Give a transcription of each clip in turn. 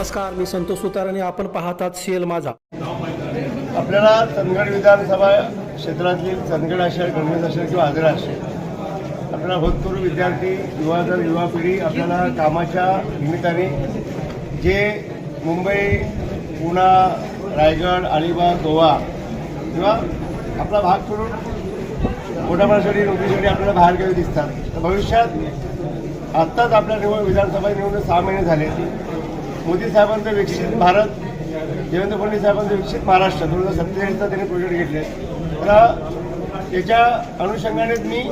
नमस्कार मी संतोष सुतार आणि आपण पाहतात सीएल माझा. आपल्याला चंदगड विधानसभा क्षेत्रातील चंदगड असेल गणवेश असेल किंवा आजरा असेल आपल्याला भूतपूर्व विद्यार्थी युवा जर युवा पिढी आपल्याला कामाच्या निमित्ताने जे मुंबई पुणा रायगड अलिबाग गोवा किंवा आपला भाग करून पोटापाण्यासाठी नोकरीसाठी आपल्याला बाहेरगावी दिसतात. तर भविष्यात आत्ताच आपल्या निवड विधानसभा निवडून सहा महिने झाले. मोदी साहेबांचं विकसित भारत देवेंद्र फडणवीस साहेबांचं विकसित महाराष्ट्र दोन हजार सत्तेचाळीसचा त्यांनी प्रोजेक्ट घेतले. तर त्याच्या अनुषंगानेच मी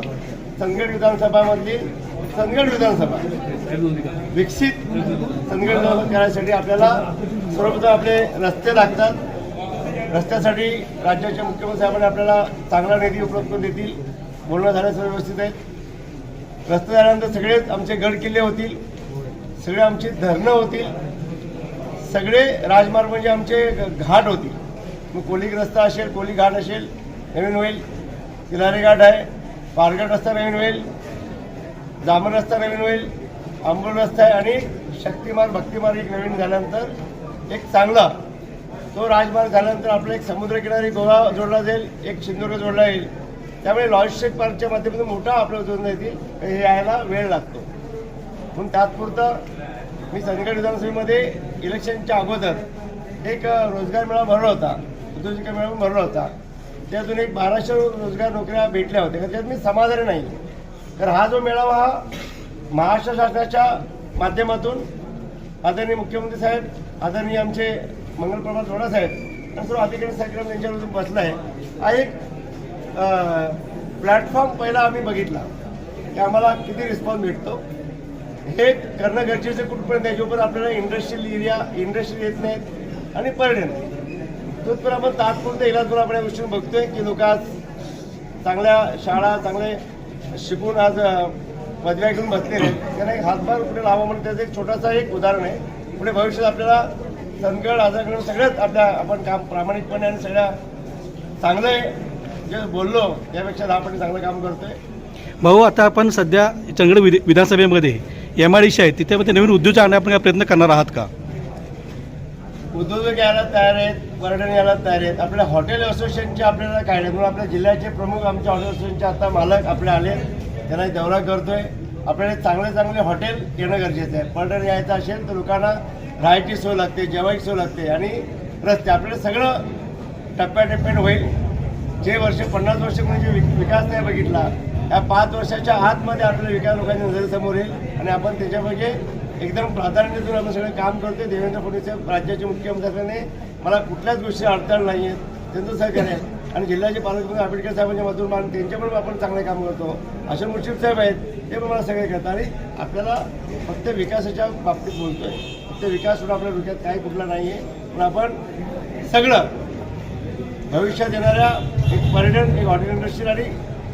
संगड विधानसभामधली संगड विधानसभा विकसित संगड विधानसभा करण्यासाठी आपल्याला सर्वप्रथम आपले रस्ते लागतात. रस्त्यासाठी राज्याचे मुख्यमंत्री साहेबांनी आपल्याला चांगला निधी उपलब्ध करून देतील. बोलणं झाल्यास सर्व व्यवस्थित आहे रस्ते झाल्यानंतर सगळेच आमचे गड किल्ले होतील. सगळे आमची धरणं होतील. सगळे राजमार्ग म्हणजे आमचे ग- घाट होतील मग कोली रस्ता असेल कोली घाट असेल नवीन होईल. किनारे घाट आहे. पारगड रस्ता नवीन होईल. जामन रस्ता नवीन होईल. आंबोल रस्ता आहे आणि शक्तिमार्ग भक्तिमार्ग एक नवीन झाल्यानंतर एक चांगला तो राजमार्ग झाल्यानंतर आपला एक समुद्रकिनारी गोवा जोडला जाईल एक सिंधुदुर्ग जोडला येईल त्यामुळे लॉजिस्टिक पार्कच्या माध्यमातून मोठा आपल्या उद्योग येतील हे यायला वेळ लागतो. म्हणून तात्पुरतं मी चंदगड विधानसभेमध्ये इलेक्शनच्या अगोदर एक रोजगार मेळा भरला होता. उद्योजक मेळा भरला होता. त्यातून एक बाराशे रोजगार नोकऱ्या भेटल्या होत्या. त्यात मी समाधानी नाही. तर हा जो मेळावा हा महाराष्ट्र शासनाच्या माध्यमातून आदरणीय मुख्यमंत्री साहेब आदरणीय आमचे मंगलप्रभात थोडा साहेब आणि सर्व अधिकारी साहेब यांच्यावरून बसला आहे. हा एक प्लॅटफॉर्म पहिला आम्ही बघितला. की आम्हाला किती रिस्पॉन्स भेटतो. हे करणं गरजेचं कुठपर्यंत याच्यावर जोपर्यंत आपल्याला इंडस्ट्रियल एरिया इंडस्ट्री येत नाहीत आणि पर्यटन तोपर्यंत आपण तात्पुरतं इलाजपूर आपण या गोष्टी बघतोय की लोक आज चांगल्या शाळा चांगले शिकून आज पदव्या घेऊन बसलेले आहेत. त्यांना एक हातभार कुठे लावा म्हणून त्याचं एक छोटासा एक उदाहरण आहे. पुढे भविष्यात आपल्याला चंदगड आजारकडून सगळ्यात आपल्या आपण काम प्रामाणिकपणे आणि सगळ्या चांगलं जे बोललो त्यापेक्षा दहा पटी चांगलं काम करतोय. भाऊ आता आपण सध्या चंगड विध- विधानसभेमध्ये एम आय डी सी आहे तिथे म्हणजे नवीन उद्योग आणण्या आपण काय प्रयत्न करणार आहात का? उद्योजक यायला तयार आहेत पर्यटन यायला तयार आहेत. आपल्या हॉटेल असोसिएशनचे आपल्याला काय नाही. म्हणून आपल्या जिल्ह्याचे प्रमुख आमच्या हॉटेल असोसिएशनचे आता मालक आपले आले. त्यांना दौरा करतोय. आपल्याला चांगले चांगले हॉटेल येणं गरजेचं आहे. पर्यटन यायचं असेल तर लोकांना राहायची सोय लागते जेवायची सोय लागते. आणि रस्ते आपल्याला सगळं टप्प्याटप्प्यात होईल. जे वर्ष पन्नास वर्ष म्हणजे विकास नाही बघितला या पाच वर्षाच्या आतमध्ये आपल्याला विकास लोकांच्या नजरेसमोर येईल. आणि आपण त्याच्यामध्ये एकदम प्राधान्य देऊन आपण सगळं काम करतोय. देवेंद्र फडणवीस राज्याचे मुख्यमंत्री असल्याने मला कुठल्याच गोष्टी अडचण नाही आहेत त्यांचं सहकार्य आहे. आणि जिल्ह्याचे पालकमंत्री आंबेडकर साहेबांच्या मधून मान त्यांच्याकडून आपण चांगले काम करतो. असे मुश्रीफ साहेब आहेत ते पण मला सगळे करतात. आणि आपल्याला फक्त विकासाच्या बाबतीत बोलतोय. फक्त विकास सुद्धा आपल्या डोक्यात काही कुठला नाही आहे पण आपण सगळं भविष्यात येणाऱ्या एक पर्यटन एक हॉटेल इंडस्ट्री आणि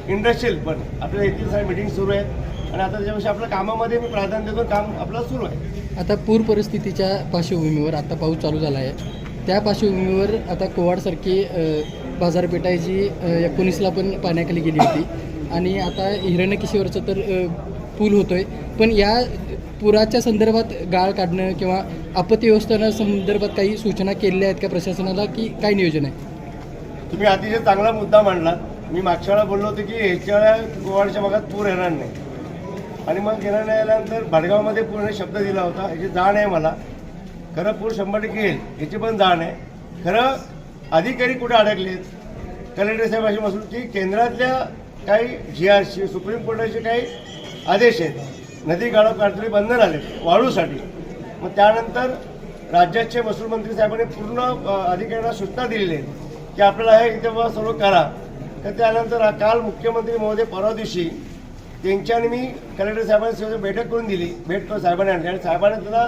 इंडस्ट्रियल पण आपल्या येथील सारे मिटिंग सुरू आहेत. आणि आता त्याच्यापेक्षा आपल्या कामामध्ये मी प्राधान्य देतो काम आपलं सुरू आहे. आता पूर परिस्थितीच्या पार्श्वभूमीवर आता पाऊस चालू झाला आहे. त्या पार्श्वभूमीवर आता कोवाडसारखी अ, बाजारपेठ आहे जी अ, एकोणीसला पण पाण्याखाली गेली होती. आणि आता हिरण्यकेश्वरचं तर अ, पूल होतोय. पण या पुराच्या संदर्भात गाळ काढणं किंवा आपत्ती व्यवस्थापना संदर्भात काही सूचना केलेल्या आहेत का प्रशासनाला की काय नियोजन आहे? तुम्ही अतिशय चांगला मुद्दा मांडला मी मागच्या वेळा बोललो होतो की ह्याच्या वेळा गोवाडच्या भागात पूर येणार नाही. आणि मग येणार नाही आल्यानंतर भडगावमध्ये पूर्ण शब्द दिला होता. ह्याची जाण आहे मला. खरं पूर शंभर टक्के येईल. ह्याची पण जाण आहे. खरं अधिकारी कुठे अडकलेत? कलेक्टर साहेब अशी मसून की केंद्रातल्या काही जी आर सी सुप्रीम कोर्टाचे काही आदेश आहेत. नदी गाळा काढतरी बंधन आले वाळूसाठी. मग त्यानंतर राज्याचे महसूल मंत्री साहेबांनी पूर्ण अधिकाऱ्यांना सूचना दिलेल्या आहेत की आपल्याला हे इथे सर्व करा. तर त्यानंतर काल मुख्यमंत्री महोदय परवा दिवशी त्यांच्याने मी कलेक्टर साहेबांनी बैठक करून दिली. भेट करून साहेबांनी आणली. आणि साहेबांनी त्यांना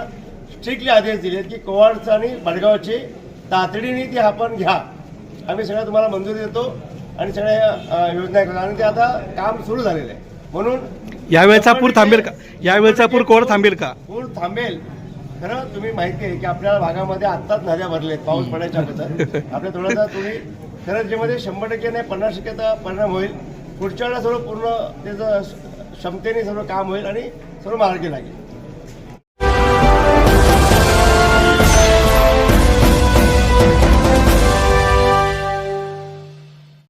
स्ट्रिक्टली आदेश दिले की कोवाडचं आणि भडगावचे तातडीने ते आपण घ्या. आम्ही सगळ्या तुम्हाला मंजुरी देतो आणि सगळ्या योजना करतो. आणि ते आता काम सुरू झालेलं आहे. म्हणून यावेळचा पूर थांबेल का? यावेळचा पूर कोड थांबेल का? पूर थांबेल. खरं तुम्ही माहिती आहे की आपल्या भागामध्ये आत्ताच नद्या भरलेत पाऊस पडायच्या अगोदर. आपल्या थोडासा तुम्ही खरं जेमध्ये शंभर टक्के नाही पन्नास टक्केचा परिणाम होईल. पुढच्या वेळेला सर्व पूर्ण त्याचं क्षमतेने सर्व काम होईल आणि सर्व मार्गी लागेल.